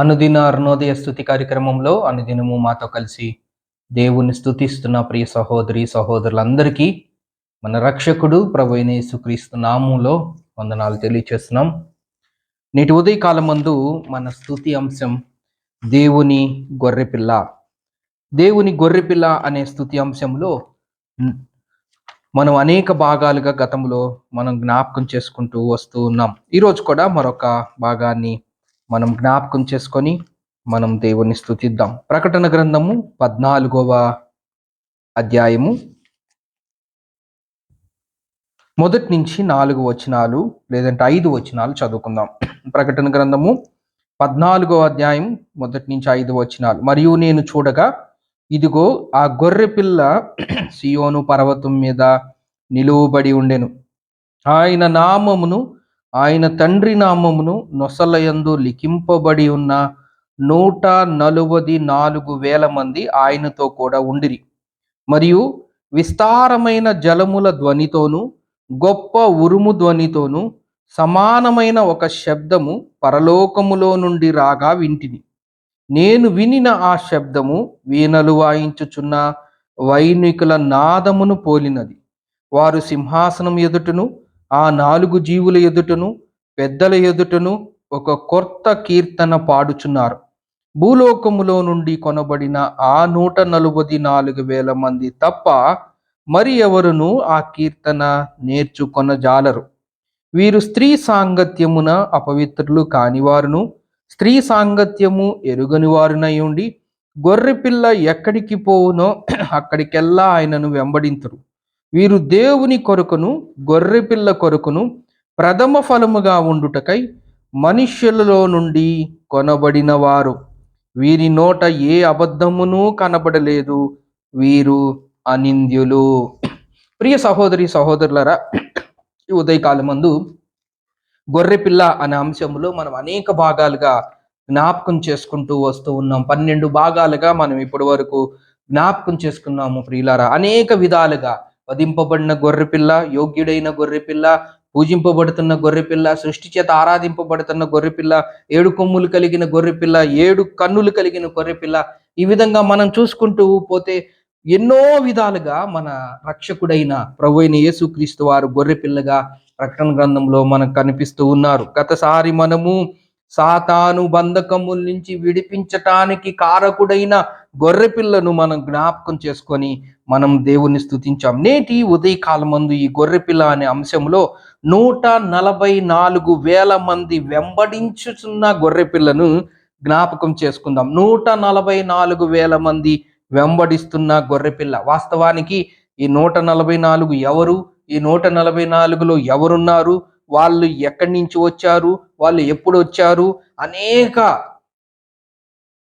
అనుదిన అరుణోదయ స్థుతి కార్యక్రమంలో అనుదినము మాతో కలిసి దేవుని స్థుతిస్తున్న ప్రియ సహోదరి సహోదరులందరికీ మన రక్షకుడు ప్రభు యేసుక్రీస్తు నామంలో వందనాలు తెలియచేస్తున్నాం. నేటి ఉదయకాలం ముందు మన స్థుతి అంశం దేవుని గొర్రెపిల్ల. దేవుని గొర్రెపిల్ల అనే స్థుతి అంశంలో మనం అనేక భాగాలుగా గతంలో మనం జ్ఞాపకం చేసుకుంటూ వస్తూ ఉన్నాం. ఈరోజు కూడా మరొక భాగాన్ని మనం జ్ఞాపకం చేసుకొని మనం దేవుణ్ణి స్థుతిద్దాం ప్రకటన గ్రంథము పద్నాలుగవ అధ్యాయము. మొదటి నుంచి నాలుగు వచనాలు లేదంటే ఐదు వచనాలు చదువుకుందాం. ప్రకటన గ్రంథము పద్నాలుగో అధ్యాయం మొదటి నుంచి ఐదు వచనాలు. మరియు నేను చూడగా ఇదిగో ఆ గొర్రె పిల్ల సియోను పర్వతం మీద నిలువబడి ఉండెను. ఆయన నామమును ఆయన తండ్రి నామమును నొసలయందు లిఖింపబడి ఉన్న నూట నలువది నాలుగు వేల మంది ఆయనతో కూడా ఉండిరి. మరియు విస్తారమైన జలముల ధ్వనితోను గొప్ప ఉరుము ధ్వనితోను సమానమైన ఒక శబ్దము పరలోకములో నుండి రాగా వింటిని. నేను వినిన ఆ శబ్దము వీణలు వాయించుచున్న వైనికుల నాదమును పోలినది. వారు సింహాసనం ఎదుటను ఆ నాలుగు జీవుల ఎదుటను పెద్దల ఎదుటను ఒక కొత్త కీర్తన పాడుచున్నారు. భూలోకములో నుండి కొనబడిన ఆ నూట నలభై నాలుగు వేల మంది తప్ప మరి ఎవరును ఆ కీర్తన నేర్చుకొనజాలరు. వీరు స్త్రీ సాంగత్యమున అపవిత్రులు కానివారును స్త్రీ సాంగత్యము ఎరుగని వారునై ఉండి గొర్రెపిల్ల ఎక్కడికి పోవునో అక్కడికెల్లా ఆయనను వెంబడింతురు. వీరు దేవుని కొరకును గొర్రెపిల్ల కొరకును ప్రథమ ఫలముగా ఉండుటకై మనుష్యులలో నుండి కొనబడిన వారు వీరి నోట ఏ అబద్ధమును కనబడలేదు. వీరు అనింద్యులు. ప్రియ సహోదరి సహోదరులరా ఈ ఉదయకాలం గొర్రెపిల్ల అనే అంశంలో మనం అనేక భాగాలుగా జ్ఞాపకం చేసుకుంటూ వస్తూ ఉన్నాం. పన్నెండు భాగాలుగా మనం ఇప్పటి వరకు జ్ఞాపకం చేసుకున్నాము ప్రియులారా. అనేక విధాలుగా వధింపబడిన గొర్రెపిల్ల యోగ్యుడైన గొర్రెపిల్ల పూజింపబడుతున్న గొర్రెపిల్ల సృష్టి చేత ఆరాధింపబడుతున్న గొర్రెపిల్ల ఏడు కొమ్ములు కలిగిన గొర్రెపిల్ల ఏడు కన్నులు కలిగిన గొర్రెపిల్ల ఈ విధంగా మనం చూసుకుంటూ పోతే ఎన్నో విధాలుగా మన రక్షకుడైన ప్రభు అయిన యేసుక్రీస్తు వారు గొర్రెపిల్లగా రక్షణ గ్రంథంలో మనకు కనిపిస్తూ ఉన్నారు. గతసారి మనము సాతాను బంధకముల నుంచి విడిపించటానికి కారకుడైన గొర్రెపిల్లను మనం జ్ఞాపకం చేసుకొని మనం దేవుని స్థుతించాం నేటి ఉదయకాలమందు ఈ గొర్రెపిల్ల అనే అంశంలో నూట నలభై నాలుగు వేల మంది వెంబడించుచున్న గొర్రెపిల్లను జ్ఞాపకం చేసుకుందాం. నూట నలభై నాలుగు వేల మంది వెంబడిస్తున్న గొర్రెపిల్ల. వాస్తవానికి ఈ నూట నలభై నాలుగు ఎవరు? ఈ నూట నలభై నాలుగులో ఎవరున్నారు? వాళ్ళు ఎక్కడి నుంచి వచ్చారు? వాళ్ళు ఎప్పుడు వచ్చారు? అనేక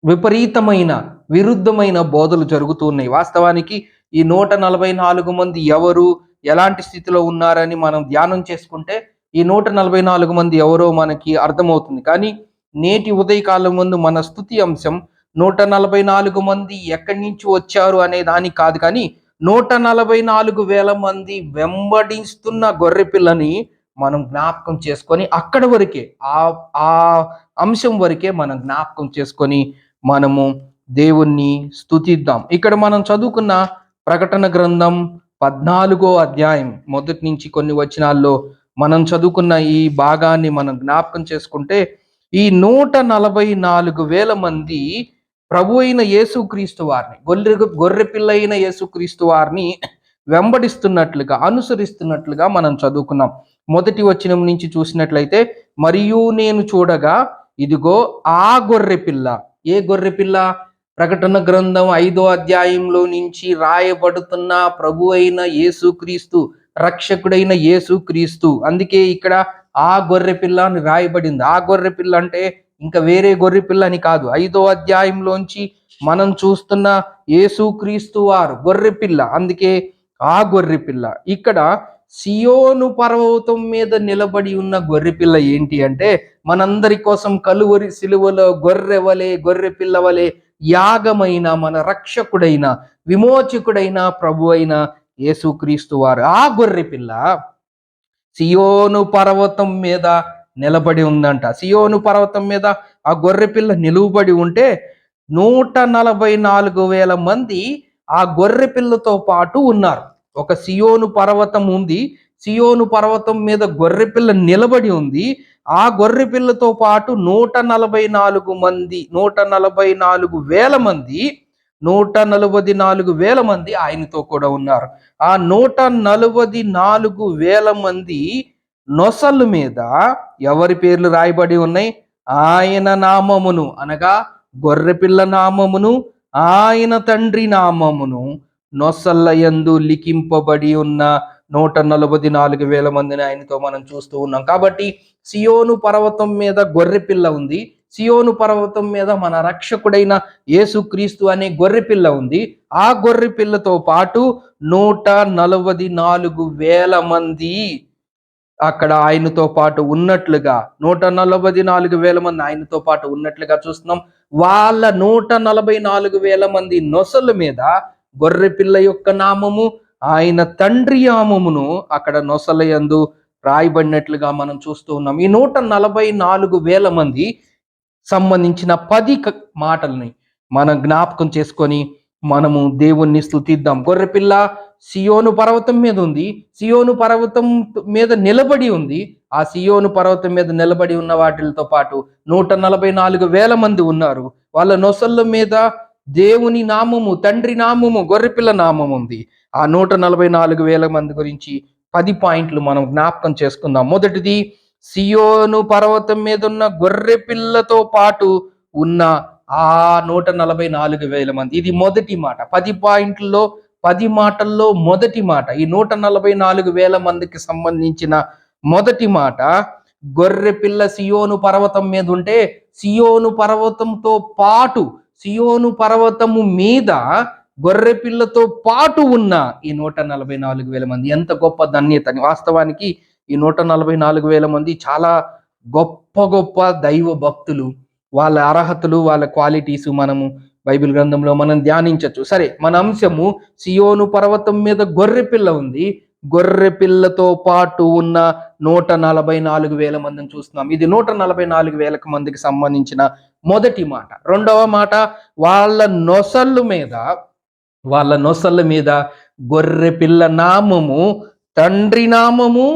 విపరీతమైన విరుద్ధమైన బోధలు జరుగుతూ ఉన్నాయి. వాస్తవానికి ఈ నూట నలభై నాలుగు మంది ఎవరు ఎలాంటి స్థితిలో ఉన్నారని మనం ధ్యానం చేసుకుంటే ఈ నూట నలభై నాలుగు మంది ఎవరో మనకి అర్థమవుతుంది. కానీ నేటి ఉదయకాలం ముందు మన స్థుతి అంశం నూట నలభై నాలుగు మంది ఎక్కడి నుంచి వచ్చారు అనే దానికి కాదు. కానీ నూట నలభై నాలుగు వేల మంది వెంబడిస్తున్న గొర్రె పిల్లని మనం జ్ఞాపకం చేసుకొని అక్కడ వరకే ఆ ఆ అంశం వరకే మనం జ్ఞాపకం చేసుకొని మనము దేవుణ్ణి స్థుతిద్దాం. ఇక్కడ మనం చదువుకున్న ప్రకటన గ్రంథం పద్నాలుగో అధ్యాయం. మొదటి నుంచి కొన్ని వచనాల్లో మనం చదువుకున్న ఈ భాగాన్ని మనం జ్ఞాపకం చేసుకుంటే ఈ నూట నలభై నాలుగు వేల మంది ప్రభు అయిన యేసుక్రీస్తు వారిని గొర్రె గొర్రె పిల్ల అయిన యేసుక్రీస్తు వారిని వెంబడిస్తున్నట్లుగా అనుసరిస్తున్నట్లుగా మనం చదువుకున్నాం. మొదటి వచనం నుంచి చూసినట్లయితే మరియు నేను చూడగా ఇదిగో ఆ గొర్రె పిల్ల. ఏ గొర్రె పిల్ల? ప్రకటన గ్రంథం ఐదో అధ్యాయంలో నుంచి రాయబడుతున్న ప్రభు అయిన యేసుక్రీస్తు రక్షకుడైన యేసుక్రీస్తు. అందుకే ఇక్కడ ఆ గొర్రె పిల్ల అని రాయబడింది. ఆ గొర్రె పిల్ల అంటే ఇంకా వేరే గొర్రె పిల్ల అని కాదు. ఐదో అధ్యాయంలోంచి మనం చూస్తున్న యేసుక్రీస్తు వారు గొర్రె పిల్ల. అందుకే ఆ గొర్రె పిల్ల. ఇక్కడ సియోను పర్వతం మీద నిలబడి ఉన్న గొర్రె పిల్ల ఏంటి అంటే మనందరి కోసం కలువరి సిలువలో గొర్రె వలె గొర్రె పిల్ల వలె యాగమైన మన రక్షకుడైన విమోచకుడైన ప్రభు అయిన యేసుక్రీస్తు వారు. ఆ గొర్రె పిల్ల సియోను పర్వతం మీద నిలబడి ఉందంట. సియోను పర్వతం మీద ఆ గొర్రె పిల్ల నిలువబడి ఉంటే నూట నలభై నాలుగు వేల మంది ఆ గొర్రె పిల్లతో పాటు ఉన్నారు. ఒక సియోను పర్వతం ఉంది. సియోను పర్వతం మీద గొర్రె పిల్ల నిలబడి ఉంది. ఆ గొర్రె పిల్లతో పాటు నూట నలభై నాలుగు మంది నూట నలభై నాలుగు వేల మంది నూట నలభై నాలుగు వేల మంది ఆయనతో కూడా ఉన్నారు. ఆ నూట నలభై నాలుగు వేల మంది నొసల మీద ఎవరి పేర్లు రాయబడి ఉన్నాయి? ఆయన నామమును అనగా గొర్రెపిల్ల నామమును ఆయన తండ్రి నామమును నొసల్ల యందు లిఖింపబడి ఉన్న నూట నలభై నాలుగు వేల మందిని ఆయనతో మనం చూస్తూ ఉన్నాం. కాబట్టి సియోను పర్వతం మీద గొర్రెపిల్ల ఉంది. సియోను పర్వతం మీద మన రక్షకుడైన యేసుక్రీస్తు అనే గొర్రెపిల్ల ఉంది. ఆ గొర్రెపిల్లతో పాటు నూట నలభై నాలుగు వేల మంది అక్కడ ఆయనతో పాటు ఉన్నట్లుగా నూట నలభై నాలుగు వేల మంది ఆయనతో పాటు ఉన్నట్లుగా చూస్తున్నాం. వాళ్ళ నూట నలభై నాలుగు వేల మంది నొసల మీద గొర్రె పిల్ల యొక్క నామము ఆయన తండ్రి ఆమమును అక్కడ నొసలయందు రాయబడినట్లుగా మనం చూస్తూ ఉన్నాం. ఈ నూట నలభై నాలుగు వేల మంది సంబంధించిన పది క- మాటల్ని మనం జ్ఞాపకం చేసుకొని మనము దేవుణ్ణి స్థుతిద్దాం గొర్రెపిల్ల సియోను పర్వతం మీద ఉంది. సియోను పర్వతం మీద నిలబడి ఉంది. ఆ సియోను పర్వతం మీద నిలబడి ఉన్న వాటితో పాటు నూట నలభై నాలుగు వేల మంది ఉన్నారు. వాళ్ళ నొసళ్ళ మీద దేవుని నామము తండ్రి నామము గొర్రెపిల్ల నామం ఉంది. ఆ నూట నలభై నాలుగు వేల మంది గురించి పది పాయింట్లు మనం జ్ఞాపకం చేసుకుందాం. మొదటిది సియోను పర్వతం మీద ఉన్న గొర్రె పిల్లతో పాటు ఉన్న ఆ నూట నలభై నాలుగు వేల మంది. ఇది మొదటి మాట. పది పాయింట్లలో పది మాటల్లో మొదటి మాట. ఈ నూట నలభై నాలుగు వేల మందికి సంబంధించిన మొదటి మాట గొర్రె పిల్ల సియోను పర్వతం మీద ఉంటే సియోను పర్వతంతో పాటు సియోను పర్వతము మీద గొర్రె పిల్లతో పాటు ఉన్న ఈ నూట నలభై నాలుగు వేల మంది. ఎంత గొప్ప ధన్యత వాస్తవానికి ఈ నూట నలభై నాలుగు వేల మంది చాలా గొప్ప గొప్ప దైవ భక్తులు. వాళ్ళ అర్హతలు వాళ్ళ క్వాలిటీస్ మనము బైబిల్ గ్రంథంలో మనం ధ్యానించవచ్చు సరే మన అంశము సియోను పర్వతం మీద గొర్రె పిల్ల ఉంది. గొర్రె పిల్లతో పాటు ఉన్న నూట నలభై నాలుగు వేల మందిని చూస్తున్నాం. ఇది నూట నలభై నాలుగు వేల మందికి సంబంధించిన మొదటి మాట. రెండవ మాట వాళ్ళ నొసళ్ళు మీద వాళ్ళ నొసళ్ళ మీద గొర్రె పిల్ల నామము తండ్రి నామము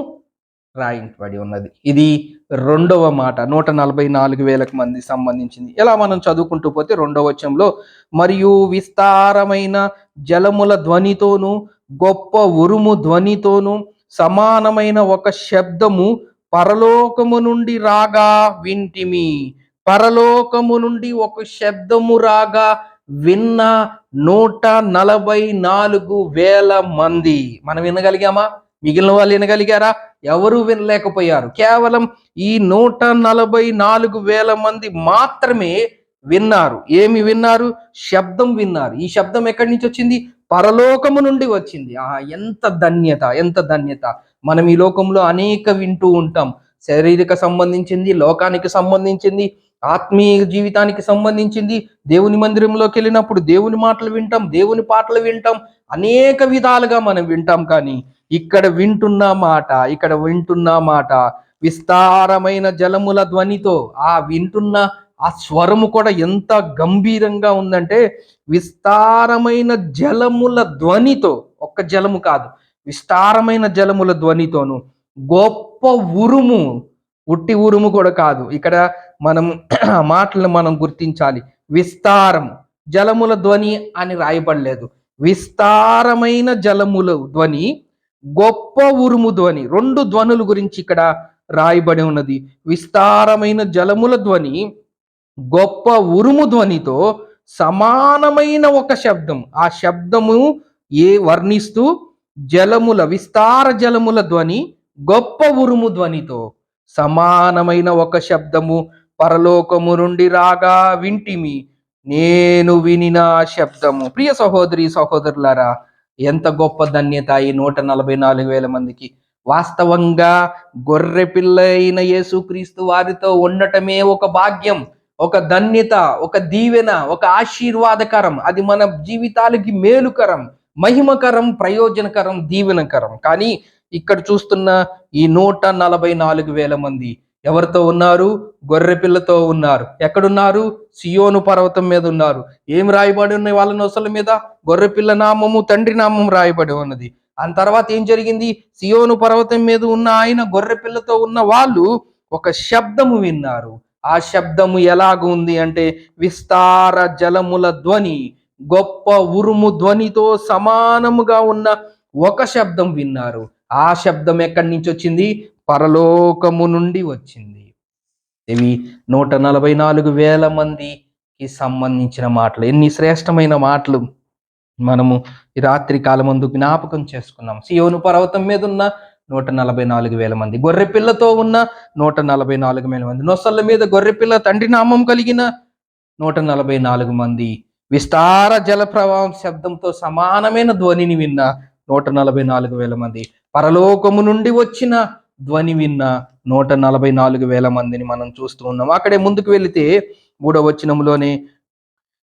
రాయించబడి ఉన్నది. ఇది రెండవ మాట. నూట నలభై నాలుగు వేలకు మంది సంబంధించింది. ఎలా మనం చదువుకుంటూ పోతే రెండవ వచ్చంలో మరియు విస్తారమైన జలముల ధ్వనితోను గొప్ప ఉరుము ధ్వనితోను సమానమైన ఒక శబ్దము పరలోకము నుండి రాగా వింటిమి. పరలోకము నుండి ఒక శబ్దము రాగా విన్న నూట నలభై నాలుగు వేల మంది. మనం వినగలిగామా? మిగిలిన వాళ్ళు వినగలిగారా? ఎవరు వినలేకపోయారు. కేవలం ఈ నూట నలభై నాలుగు వేల మంది మాత్రమే విన్నారు. ఏమి విన్నారు? శబ్దం విన్నారు. ఈ శబ్దం ఎక్కడి నుంచి వచ్చింది? పరలోకము నుండి వచ్చింది. ఆ ఎంత ధన్యత ఎంత ధన్యత. మనం ఈ లోకంలో అనేక వింటూ ఉంటాం. శారీరక సంబంధించింది లోకానికి సంబంధించింది ఆత్మీయ జీవితానికి సంబంధించింది దేవుని మందిరంలోకి వెళ్ళినప్పుడు దేవుని మాటలు వింటాం దేవుని పాటలు వింటాం అనేక విధాలుగా మనం వింటాం కానీ ఇక్కడ వింటున్న మాట ఇక్కడ వింటున్న మాట విస్తారమైన జలముల ధ్వనితో ఆ వింటున్న ఆ స్వరము కూడా ఎంత గంభీరంగా ఉందంటే విస్తారమైన జలముల ధ్వనితో ఒక్క జలము కాదు విస్తారమైన జలముల ధ్వనితోను గొప్ప ఉరుము ఉట్టి ఉరుము కూడా కాదు. ఇక్కడ మనం మాటలను మనం గుర్తించాలి. విస్తారం. జలముల ధ్వని అని రాయబడలేదు. విస్తారమైన జలముల ధ్వని గొప్ప ఉరుము ధ్వని రెండు ధ్వనుల గురించి ఇక్కడ రాయబడి ఉన్నది. విస్తారమైన జలముల ధ్వని గొప్ప ఉరుము ధ్వనితో సమానమైన ఒక శబ్దం. ఆ శబ్దము ఏ వర్ణిస్తూ? జలముల విస్తార జలముల ధ్వని గొప్ప ఉరుము ధ్వనితో సమానమైన ఒక శబ్దము. పరలోకము నుండి రాగా వింటిమి. నేను వినిన శబ్దము. ప్రియ సహోదరి సహోదరులారా ఎంత గొప్ప ధన్యత ఈ నూట నలభై నాలుగు వేల మందికి. వాస్తవంగా గొర్రె పిల్ల అయిన యేసుక్రీస్తు వారితో ఉండటమే ఒక భాగ్యం ఒక ధన్యత ఒక దీవెన ఒక ఆశీర్వాదకరం. అది మన జీవితాలకి మేలుకరం మహిమకరం ప్రయోజనకరం దీవెనకరం. కానీ ఇక్కడ చూస్తున్న ఈ నూట నలభై నాలుగు వేల మంది ఎవరితో ఉన్నారు? గొర్రెపిల్లతో ఉన్నారు. ఎక్కడున్నారు? సియోను పర్వతం మీద ఉన్నారు. ఏం రాయబడి ఉన్నాయి వాళ్ళ నొసల మీద? గొర్రె పిల్ల నామము తండ్రి నామం రాయబడి ఉన్నది. ఆ తర్వాత ఏం జరిగింది? సియోను పర్వతం మీద ఉన్న ఆయన గొర్రె పిల్లతో ఉన్న వాళ్ళు ఒక శబ్దము విన్నారు. ఆ శబ్దము ఎలాగుంది అంటే విస్తార జలముల ధ్వని గొప్ప ఉరుము ధ్వనితో సమానముగా ఉన్న ఒక శబ్దం విన్నారు. ఆ శబ్దం ఎక్కడి నుంచి వచ్చింది? పరలోకము నుండి వచ్చింది. ఇవి నూట నలభై నాలుగు వేల మందికి సంబంధించిన మాటలు. ఎన్ని శ్రేష్టమైన మాటలు మనము ఈ రాత్రి కాలమందు జ్ఞాపకం చేసుకున్నాం. సియోను పర్వతం మీద ఉన్న నూట నలభై నాలుగు వేల మంది గొర్రె పిల్లతో ఉన్న నూట నలభై నాలుగు వేల మంది నొసళ్ళ మీద గొర్రె పిల్ల తండ్రి నామం కలిగిన నూట నలభై నాలుగు మంది విస్తార జల ప్రవాహం శబ్దంతో సమానమైన ధ్వనిని విన్న నూట నలభై నాలుగు వేల మంది పరలోకము నుండి వచ్చిన ధ్వని విన్న నూట నలభై నాలుగు వేల మందిని మనం చూస్తూ ఉన్నాం. అక్కడే ముందుకు వెళితే మూడవ వచనంలోనే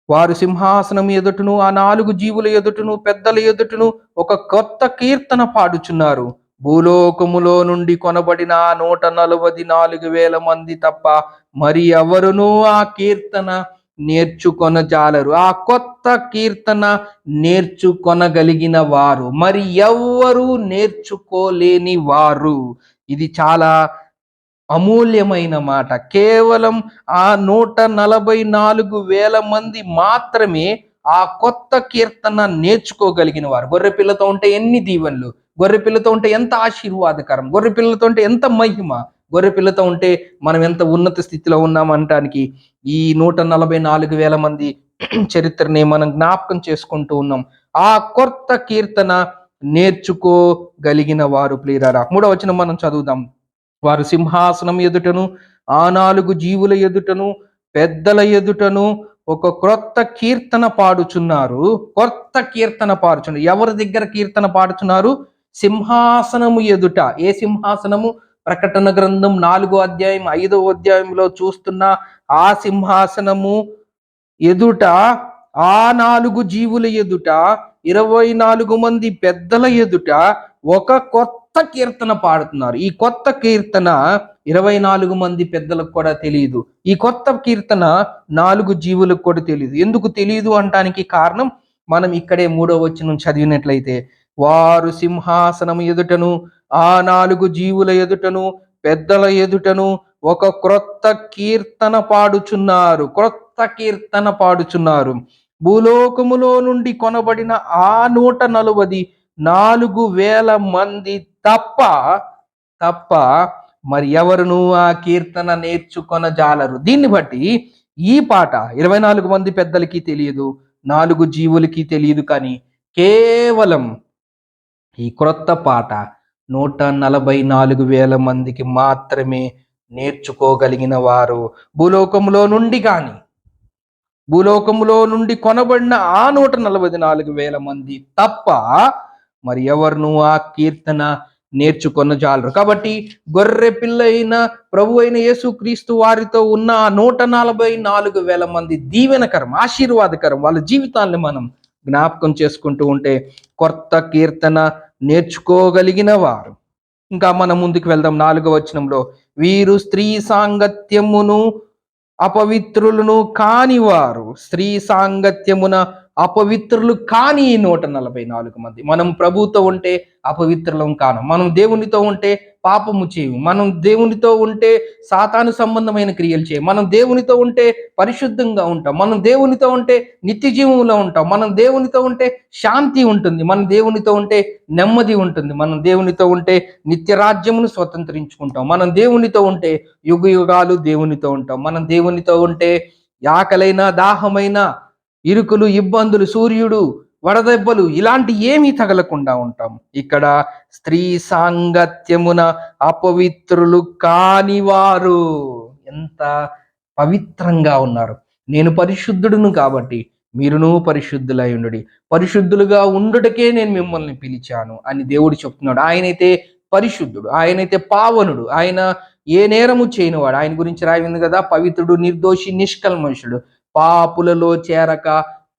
వారు సింహాసనం ఎదుటను ఆ నాలుగు జీవుల ఎదుటను పెద్దల ఎదుటను ఒక కొత్త కీర్తన పాడుచున్నారు. భూలోకములో నుండి కొనబడిన నూట నలభై నాలుగు వేల మంది తప్ప మరి ఎవరునూ ఆ కీర్తన నేర్చుకొన జాలరు ఆ కొత్త కీర్తన నేర్చుకొనగలిగిన వారు. మరి ఎవ్వరూ నేర్చుకోలేని వారు. ఇది చాలా అమూల్యమైన మాట. కేవలం ఆ నూట నలభై నాలుగు వేల మంది మాత్రమే ఆ కొత్త కీర్తన నేర్చుకోగలిగిన వారు. గొర్రె పిల్లతో ఉంటే ఎన్ని దీవెనలు? గొర్రె పిల్లతో ఉంటే ఎంత ఆశీర్వాదకరం? గొర్రె పిల్లతో ఉంటే ఎంత మహిమ? గొర్రె పిల్లతో ఉంటే మనం ఎంత ఉన్నత స్థితిలో ఉన్నామంటానికి ఈ నూట నలభై నాలుగు వేల మంది చరిత్రని మనం జ్ఞాపకం చేసుకుంటూ ఉన్నాం. ఆ కొత్త కీర్తన నేర్చుకోగలిగిన వారు ప్లీరారా మూడవ వచనం మనం చదువుదాం. వారు సింహాసనం ఎదుటను ఆ నాలుగు జీవుల ఎదుటను పెద్దల ఎదుటను ఒక క్రొత్త కీర్తన పాడుచున్నారు. కొత్త కీర్తన పాడుచున్నారు. ఎవరి దగ్గర కీర్తన పాడుచున్నారు? సింహాసనము ఎదుట. ఏ సింహాసనము? ప్రకటన గ్రంథం నాలుగో అధ్యాయం ఐదవ అధ్యాయంలో చూస్తున్న ఆ సింహాసనము ఎదుట ఆ నాలుగు జీవుల ఎదుట ఇరవై నాలుగు మంది పెద్దల ఎదుట ఒక కొత్త కీర్తన పాడుతున్నారు. ఈ కొత్త కీర్తన ఇరవై నాలుగు మంది పెద్దలకు కూడా తెలియదు ఈ కొత్త కీర్తన నాలుగు జీవులకు కూడా తెలియదు ఎందుకు తెలియదు అంటానికి కారణం మనం ఇక్కడే మూడో వచనం చదివినట్లయితే వారు సింహాసనం ఎదుటను ఆ నాలుగు జీవుల ఎదుటను పెద్దల ఎదుటను ఒక క్రొత్త కీర్తన పాడుచున్నారు. క్రొత్త కీర్తన పాడుచున్నారు. భూలోకములో నుండి కొనబడిన ఆ నూట నలువది నాలుగు వేల మంది తప్ప తప్ప మరి ఎవరును ఆ కీర్తన నేర్చుకొనజాలరు. దీన్ని బట్టి ఈ పాట ఇరవై నాలుగు మంది పెద్దలకి తెలియదు నాలుగు జీవులకి తెలియదు కానీ కేవలం ఈ క్రొత్త పాట నూట నలభై నాలుగు వేల మందికి మాత్రమే నేర్చుకోగలిగిన వారు. భూలోకంలో నుండి కానీ భూలోకములో నుండి కొనబడిన ఆ నూట నలభై నాలుగు వేల మంది తప్ప మరి ఎవరిను ఆ కీర్తన నేర్చుకొన జాలరు. కాబట్టి గొర్రె పిల్ల అయిన ప్రభు అయిన యేసుక్రీస్తు వారితో ఉన్న ఆ నూట నలభై నాలుగు వేల మంది దీవెనకరం ఆశీర్వాదకరం వాళ్ళ జీవితాన్ని మనం జ్ఞాపకం చేసుకుంటూ ఉంటే కొత్త కీర్తన నేర్చుకోగలిగిన వారు ఇంకా మనం ముందుకు వెళ్దాం. నాలుగవ వచనంలో వీరు స్త్రీ సాంగత్యమును అపవిత్రులను కానివారు. స్త్రీ సాంగత్యమున అపవిత్రులు కాని ఈ నూట నలభై నాలుగు మంది. మనం ప్రభుతో ఉంటే అపవిత్రులం కాను. మనం దేవునితో ఉంటే పాపము చేయము. మనం దేవునితో ఉంటే సాతాను సంబంధమైన క్రియలు చేయం మనం దేవునితో ఉంటే పరిశుద్ధంగా ఉంటాం. మనం దేవునితో ఉంటే నిత్య జీవంలో ఉంటాం. మనం దేవునితో ఉంటే శాంతి ఉంటుంది. మనం దేవునితో ఉంటే నెమ్మది ఉంటుంది. మనం దేవునితో ఉంటే నిత్య రాజ్యమును స్వతంత్రించుకుంటాం. మనం దేవునితో ఉంటే యుగ యుగాలు దేవునితో ఉంటాం. మనం దేవునితో ఉంటే ఆకలైన దాహమైనా ఇరుకులు ఇబ్బందులు సూర్యుడు వడదెబ్బలు ఇలాంటి ఏమీ తగలకుండా ఉంటాం ఇక్కడ స్త్రీ సాంగత్యమున అపవిత్రులు కానివారు. ఎంత పవిత్రంగా ఉన్నారు. నేను పరిశుద్ధుడును కాబట్టి మీరును పరిశుద్ధులై ఉండుడి. పరిశుద్ధులుగా ఉండుటకే నేను మిమ్మల్ని పిలిచాను అని దేవుడు చెప్తున్నాడు. ఆయనైతే పరిశుద్ధుడు ఆయనైతే పావనుడు ఆయన ఏ నేరము చేయనివాడు. ఆయన గురించి రాయింది కదా పవిత్రుడు నిర్దోషి నిష్కల్మషుడు. పాపులలో చేరక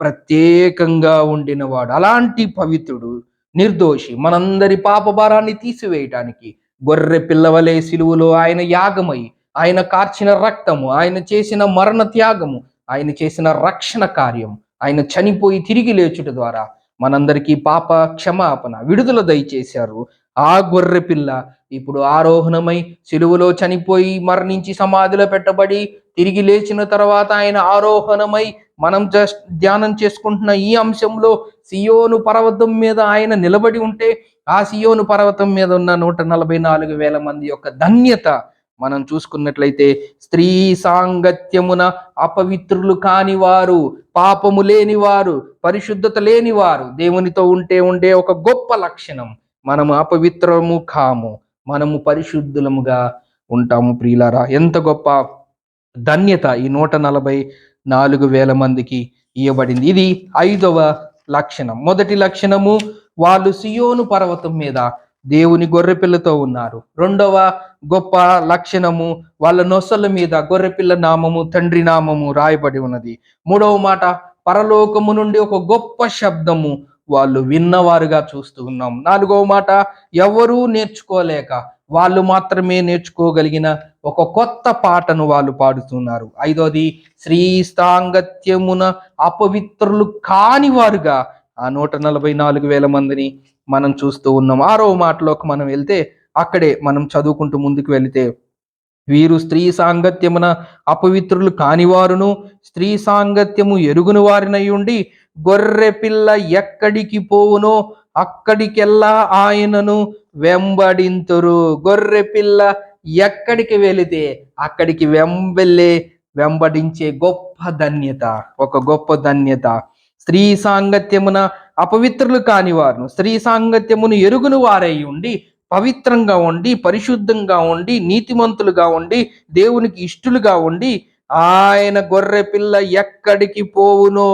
ప్రత్యేకంగా ఉండినవాడు. అలాంటి పవిత్రుడు నిర్దోషి మనందరి పాప భారాన్ని తీసివేయటానికి గొర్రె పిల్లవలే శిలువులో ఆయన యాగమై ఆయన కార్చిన రక్తము ఆయన చేసిన మరణ త్యాగము ఆయన చేసిన రక్షణ కార్యం ఆయన చనిపోయి తిరిగి లేచుట ద్వారా మనందరికీ పాప క్షమాపణ విడుదల దయచేశారు. ఆ గొర్రె పిల్ల ఇప్పుడు ఆరోహణమై సిలువలో చనిపోయి మరణించి సమాధిలో పెట్టబడి తిరిగి లేచిన తర్వాత ఆయన ఆరోహణమై మనం జస్ట్ ధ్యానం చేసుకుంటున్న ఈ అంశంలో సియోను పర్వతం మీద ఆయన నిలబడి ఉంటే ఆ సియోను పర్వతం మీద ఉన్న నూట నలభై నాలుగు వేల మంది యొక్క ధన్యత మనం చూసుకున్నట్లయితే స్త్రీ సాంగత్యమున అపవిత్రులు కాని వారు పాపము లేని వారు పరిశుద్ధత లేని వారు దేవునితో ఉంటే ఉండే ఒక గొప్ప లక్షణం. మనము అపవిత్రము కాము మనము పరిశుద్ధులముగా ఉంటాము ప్రియులారా. ఎంత గొప్ప ధన్యత ఈ నూట నలభై నాలుగు వేల మందికి ఇవ్వబడింది. ఇది ఐదవ లక్షణం. మొదటి లక్షణము వాళ్ళు సియోను పర్వతం మీద దేవుని గొర్రెపిల్లతో ఉన్నారు. రెండవ గొప్ప లక్షణము వాళ్ళ నొసల మీద గొర్రెపిల్ల నామము తండ్రి నామము రాయబడి ఉన్నది. మూడవ మాట పరలోకము నుండి ఒక గొప్ప శబ్దము వాళ్ళు విన్నవారుగా చూస్తూ ఉన్నాం. నాలుగవ మాట ఎవరూ నేర్చుకోలేక వాళ్ళు మాత్రమే నేర్చుకోగలిగిన ఒక కొత్త పాటను వాళ్ళు పాడుతున్నారు. ఐదోది శ్రీస్తాంగత్యమున అపవిత్రులు కాని వారుగా ఆ నూట నలభై నాలుగు వేల మందిని మనం చూస్తూ ఉన్నాం. ఆరో మాటలోకి మనం వెళ్తే అక్కడే మనం చదువుకుంటూ ముందుకు వెళితే వీరు స్త్రీ సాంగత్యమున అపవిత్రులు కానివారును స్త్రీ సాంగత్యము ఎరుగుని వారినై ఉండి గొర్రె పిల్ల ఎక్కడికి పోవునో అక్కడికెల్లా ఆయనను వెంబడింతురు. గొర్రె పిల్ల ఎక్కడికి వెళితే అక్కడికి వెంబెళ్ళే వెంబడించే గొప్ప ధన్యత ఒక గొప్ప ధన్యత. స్త్రీ సాంగత్యమున అపవిత్రులు కానివారును స్త్రీ సాంగత్యమును ఎరుగును వారై ఉండి పవిత్రంగా ఉండి పరిశుద్ధంగా ఉండి నీతిమంతులుగా ఉండి దేవునికి ఇష్టలుగా ఉండి ఆయన గొర్రె పిల్ల ఎక్కడికి పోవునో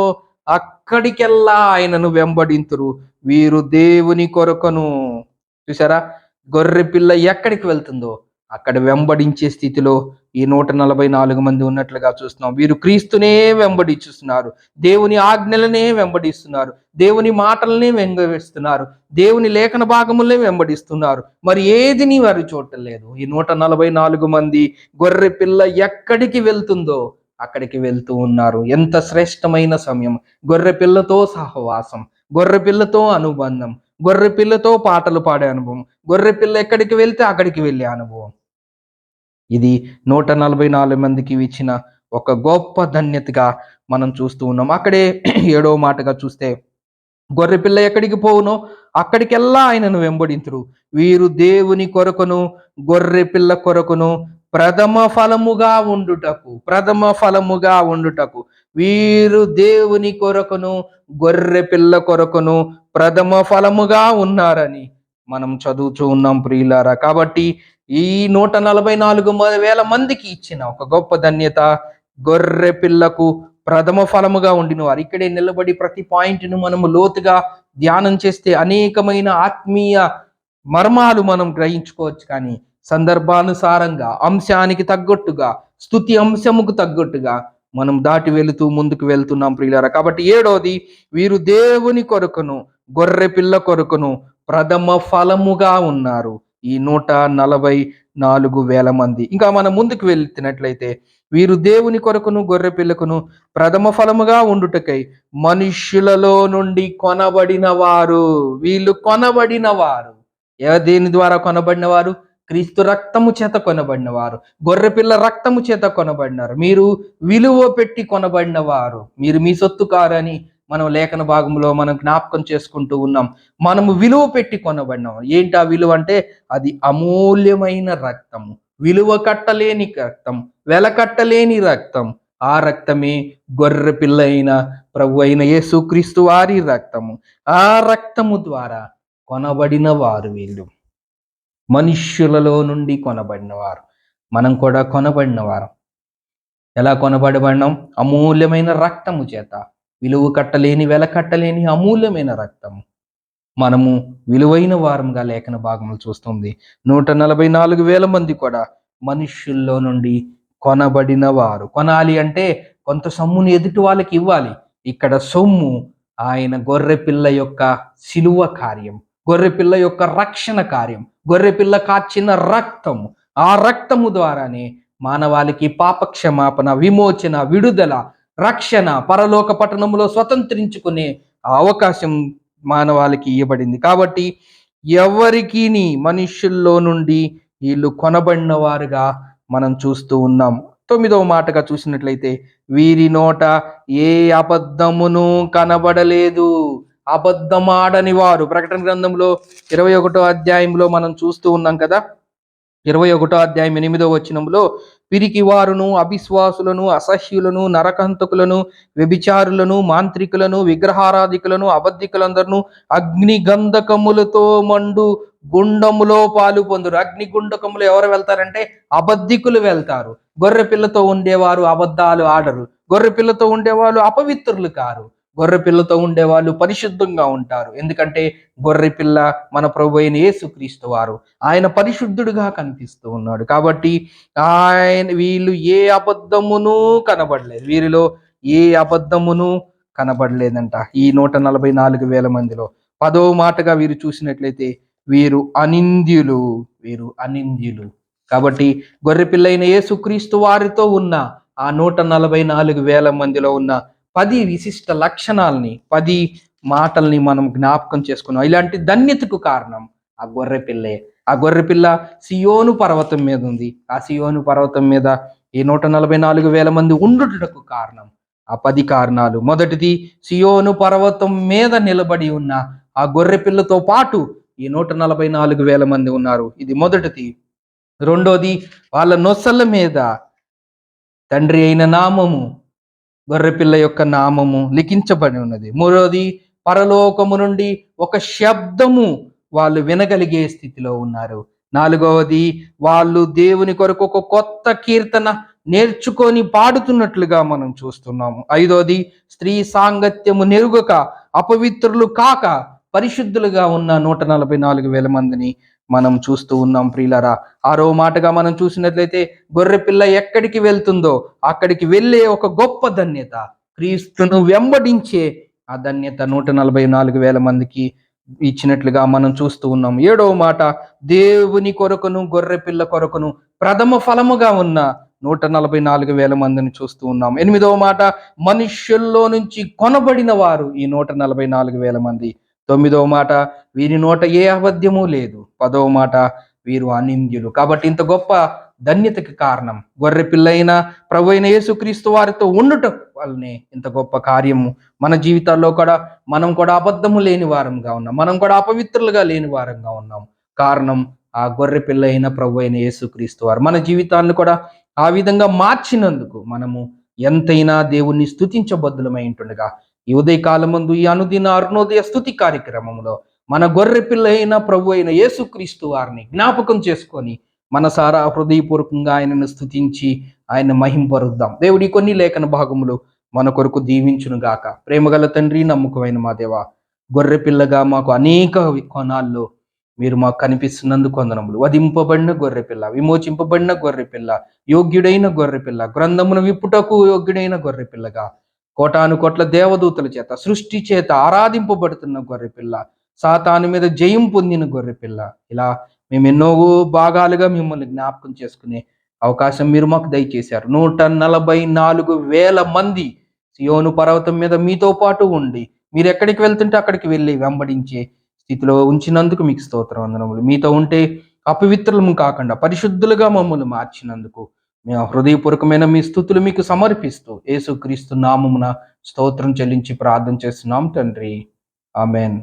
అక్కడికెల్లా ఆయనను వెంబడింతురు. వీరు దేవుని కొరకను. చూసారా గొర్రె పిల్ల ఎక్కడికి వెళ్తుందో? అక్కడ వెంబడించే స్థితిలో ఈ నూట నలభై నాలుగు మంది ఉన్నట్లుగా చూస్తున్నాం. వీరు క్రీస్తునే వెంబడించుస్తున్నారు. దేవుని ఆజ్ఞలనే వెంబడిస్తున్నారు. దేవుని మాటలనే వెంబడిస్తున్నారు. దేవుని లేఖన భాగములనే వెంబడిస్తున్నారు. మరి ఏదిని వారు చూడలేదు ఈ నూట నలభై నాలుగు మంది గొర్రె పిల్ల ఎక్కడికి వెళ్తుందో? అక్కడికి వెళ్తూ ఉన్నారు. ఎంత శ్రేష్టమైన సమయం. గొర్రె పిల్లతో సహవాసం. గొర్రె పిల్లతో అనుబంధం. గొర్రె పిల్లతో పాటలు పాడే అనుభవం. గొర్రె పిల్ల ఎక్కడికి వెళ్తే అక్కడికి వెళ్ళే అనుభవం. ఇది నూట నలభై నాలుగు మందికి ఇచ్చిన ఒక గొప్ప ధన్యతగా మనం చూస్తూ ఉన్నాం. అక్కడే ఏడో మాటగా చూస్తే గొర్రె పిల్ల ఎక్కడికి పోవునో అక్కడికెల్లా ఆయనను వెంబడింతురు. వీరు దేవుని కొరకును గొర్రె పిల్ల కొరకును ప్రథమ ఫలముగా ఉండుటకు ప్రథమ ఫలముగా ఉండుటకు. వీరు దేవుని కొరకును గొర్రె పిల్ల కొరకును ప్రథమ ఫలముగా ఉన్నారని మనం చదువుతూ ఉన్నాం ప్రియులారా. కాబట్టి ఈ నూట నలభై నాలుగు వేల మందికి ఇచ్చిన ఒక గొప్ప ధన్యత గొర్రె పిల్లకు ప్రథమ ఫలముగా ఉండిన వారు ఇక్కడే నిలబడి ప్రతి పాయింట్ను మనము లోతుగా ధ్యానం చేస్తే అనేకమైన ఆత్మీయ మర్మాలు మనం గ్రహించుకోవచ్చు. కానీ సందర్భానుసారంగా అంశానికి తగ్గట్టుగా స్థుతి అంశముకు తగ్గట్టుగా మనం దాటి వెళుతూ ముందుకు వెళ్తున్నాం ప్రియులారా. కాబట్టి ఏడోది వీరు దేవుని కొరకును గొర్రె పిల్ల కొరకును ప్రథమ ఫలముగా ఉన్నారు. ఈ నూట నలభై నాలుగు వేల మంది. ఇంకా మనం ముందుకు వెళ్తున్నట్లయితే వీరు దేవుని కొరకును గొర్రె పిల్లకును ప్రథమ ఫలముగా ఉండుటకై మనుష్యులలో నుండి కొనబడిన వారు వీళ్ళు కొనబడిన వారు దేని ద్వారా కొనబడిన వారు క్రీస్తు రక్తము చేత కొనబడిన వారు గొర్రెపిల్ల రక్తము చేత కొనబడినారు. మీరు విలువ పెట్టి కొనబడిన వారు మీరు మీ సొత్తు కారని మనం లేఖన భాగంలో మనం జ్ఞాపకం చేసుకుంటూ ఉన్నాం. మనము విలువ పెట్టి కొనబడినాం ఏంటి ఆ విలువ అంటే? అది అమూల్యమైన రక్తము. విలువ కట్టలేని రక్తం. వెల కట్టలేని రక్తం. ఆ రక్తమే గొర్రె పిల్ల అయిన ప్రభు అయిన యేసుక్రీస్తు వారి రక్తము. ఆ రక్తము ద్వారా కొనబడిన వారు వీళ్ళు. మనుష్యులలో నుండి కొనబడినవారు. మనం కూడా కొనబడినవారు. ఎలా కొనబడబడినాం? అమూల్యమైన రక్తము చేత. విలువ కట్టలేని వెల కట్టలేని అమూల్యమైన రక్తము. మనము విలువైన వారంగా లేఖన భాగములు చూస్తుంది. నూట నలభై నాలుగు వేల మంది కూడా మనుష్యుల్లో నుండి కొనబడిన వారు కొనాలి అంటే కొంత సొమ్ముని ఎదుటి వాళ్ళకి ఇవ్వాలి. ఇక్కడ సొమ్ము ఆయన గొర్రె పిల్ల యొక్క శిలువ కార్యం. గొర్రె పిల్ల యొక్క రక్షణ కార్యం. గొర్రె పిల్ల కార్చిన రక్తము. ఆ రక్తము ద్వారానే మానవాళికి పాపక్షమాపణ విమోచన విడుదల రక్షణ పరలోక పట్టణంలో స్వతంత్రించుకునే ఆ అవకాశం మానవాళికి ఇవ్వబడింది కాబట్టి ఎవరికి మనుష్యుల్లో నుండి వీళ్ళు కొనబడిన వారుగా మనం చూస్తూ ఉన్నాం. తొమ్మిదవ మాటగా చూసినట్లయితే వీరి నోట ఏ అబద్ధమును కనబడలేదు. అబద్ధమాడని వారు. ప్రకటన గ్రంథంలో ఇరవై ఒకటో అధ్యాయంలో మనం చూస్తూ ఉన్నాం కదా? ఇరవై ఒకటో అధ్యాయం ఎనిమిదో వచనంలో పిరికి వారును అవిశ్వాసులను అసహ్యులను నరకంతకులను వ్యభిచారులను మాంత్రికులను విగ్రహారాధికులను అబద్ధికులందరిను అగ్ని గంధకములతో మండు గుండములో పాలు పొందురు. అగ్ని గుండకములు ఎవరు వెళ్తారంటే? అబద్ధికులు వెళ్తారు. గొర్రె పిల్లతో ఉండేవారు అబద్ధాలు ఆడరు. గొర్రె పిల్లతో ఉండేవాళ్ళు అపవిత్రులు కారు. గొర్రె పిల్లతో ఉండేవాళ్ళు పరిశుద్ధంగా ఉంటారు. ఎందుకంటే గొర్రె పిల్ల మన ప్రభు అయిన యేసుక్రీస్తు వారు ఆయన పరిశుద్ధుడుగా కనిపిస్తూ ఉన్నాడు. కాబట్టి ఆయన వీళ్ళు ఏ అబద్ధమును కనబడలేదు. వీరిలో ఏ అబద్ధమును కనబడలేదంట. ఈ నూట నలభై నాలుగు వేల మందిలో పదో మాటగా వీరు చూసినట్లయితే వీరు అనింద్యులు వీరు అనింద్యులు. కాబట్టి గొర్రెపిల్లైన యేసుక్రీస్తు వారితో ఉన్న ఆ నూట నలభై నాలుగు వేల మందిలో ఉన్న పది విశిష్ట లక్షణాలని పది మాటల్ని మనం జ్ఞాపకం చేసుకున్నాం. ఇలాంటి ధన్యతకు కారణం ఆ గొర్రె పిల్లే. ఆ గొర్రె పిల్ల సియోను పర్వతం మీద ఉంది. ఆ సియోను పర్వతం మీద ఈ నూట నలభై నాలుగు వేల మంది ఉండుటకు కారణం ఆ పది కారణాలు. మొదటిది సియోను పర్వతం మీద నిలబడి ఉన్న ఆ గొర్రె పిల్లతో పాటు ఈ నూట నలభై నాలుగు వేల మంది ఉన్నారు. ఇది మొదటిది. రెండోది వాళ్ళ నొసల మీద తండ్రి అయిన నామము గొర్రెపిల్ల యొక్క నామము లిఖించబడి ఉన్నది. మూడవది పరలోకము నుండి ఒక శబ్దము వాళ్ళు వినగలిగే స్థితిలో ఉన్నారు. నాలుగవది వాళ్ళు దేవుని కొరకు ఒక కొత్త కీర్తన నేర్చుకొని పాడుతున్నట్లుగా మనం చూస్తున్నాము. ఐదవది స్త్రీ సాంగత్యము నెరుగక అపవిత్రులు కాక పరిశుద్ధులుగా ఉన్న నూట నలభై నాలుగు వేల మందిని మనం చూస్తూ ఉన్నాం ప్రియులరా. ఆరో మాటగా మనం చూసినట్లయితే గొర్రె పిల్ల ఎక్కడికి వెళ్తుందో అక్కడికి వెళ్ళే ఒక గొప్ప ధన్యత. క్రీస్తును వెంబడించే ఆ ధన్యత నూట నలభై నాలుగు వేల మందికి ఇచ్చినట్లుగా మనం చూస్తూ ఉన్నాం. ఏడవ మాట దేవుని కొరకును గొర్రె పిల్ల కొరకును ప్రథమ ఫలముగా ఉన్న నూట నలభై నాలుగు వేల మందిని చూస్తూ ఉన్నాం. ఎనిమిదవ మాట మనుష్యుల్లో నుంచి కొనబడిన వారు ఈ నూట నలభై నాలుగు వేల మంది. తొమ్మిదవ మాట వీరి నోట ఏ అబద్ధ్యము లేదు. పదవ మాట వీరు అనింద్యులు. కాబట్టి ఇంత గొప్ప ధన్యతకి కారణం గొర్రె పిల్లైన ప్రభు అయిన యేసుక్రీస్తు వారితో ఉండటం వల్లనే ఇంత గొప్ప కార్యము మన జీవితాల్లో కూడా మనం కూడా అబద్ధము లేని వారంగా ఉన్నాం. మనం కూడా అపవిత్రులుగా లేని వారంగా ఉన్నాం. కారణం ఆ గొర్రె పిల్ల అయిన ప్రభు అయిన యేసుక్రీస్తు వారు. మన జీవితాన్ని కూడా ఆ విధంగా మార్చినందుకు మనము ఎంతైనా దేవుణ్ణి స్థుతించబద్దులమై ఉంటుండగా ఈ ఉదయకాలమందు ఈ అనుదిన అరుణోదయ స్థుతి కార్యక్రమంలో మన గొర్రె పిల్ల అయిన ప్రభు అయిన యేసుక్రీస్తు వారిని జ్ఞాపకం చేసుకొని మనసారా హృదయపూర్వకంగా ఆయనను స్థుతించి ఆయన మహింపరుద్దాం. దేవుడి కొన్ని లేఖన భాగములు మన కొరకు దీవించును గాక. ప్రేమగల తండ్రి నమ్మకమైన మా దేవ గొర్రె పిల్లగా మాకు అనేక కోణాల్లో మీరు మాకు కనిపిస్తున్నందుకు వందనములు. వధింపబడిన గొర్రె పిల్ల విమోచింపబడిన గొర్రె పిల్ల యోగ్యుడైన గొర్రె పిల్ల గ్రంథమును విప్పుటకు యోగ్యుడైన గొర్రె పిల్లగా కోటాను కోట్ల దేవదూతల చేత సృష్టి చేత ఆరాధింపబడుతున్న గొర్రె పిల్ల సాతాను మీద జయం పొందిన గొర్రె పిల్ల. ఇలా మేము ఎన్నో భాగాలుగా మిమ్మల్ని జ్ఞాపకం చేసుకునే అవకాశం మీరు మాకు దయచేశారు. నూట నలభై నాలుగు వేల మంది సియోను పర్వతం మీద మీతో పాటు ఉండి మీరు ఎక్కడికి వెళ్తుంటే అక్కడికి వెళ్ళి వెంబడించే స్థితిలో ఉంచినందుకు మీకు స్తోత్రం అందనములు మీతో ఉంటే అపవిత్రులము కాకుండా పరిశుద్ధులుగా మమ్మల్ని మార్చినందుకు మేము హృదయపూర్వకమైన మీ స్థుతులు మీకు సమర్పిస్తూ యేసుక్రీస్తు నామమున స్తోత్రం చెల్లించి ప్రార్థన చేస్తున్నాం తండ్రి. ఆమెన్.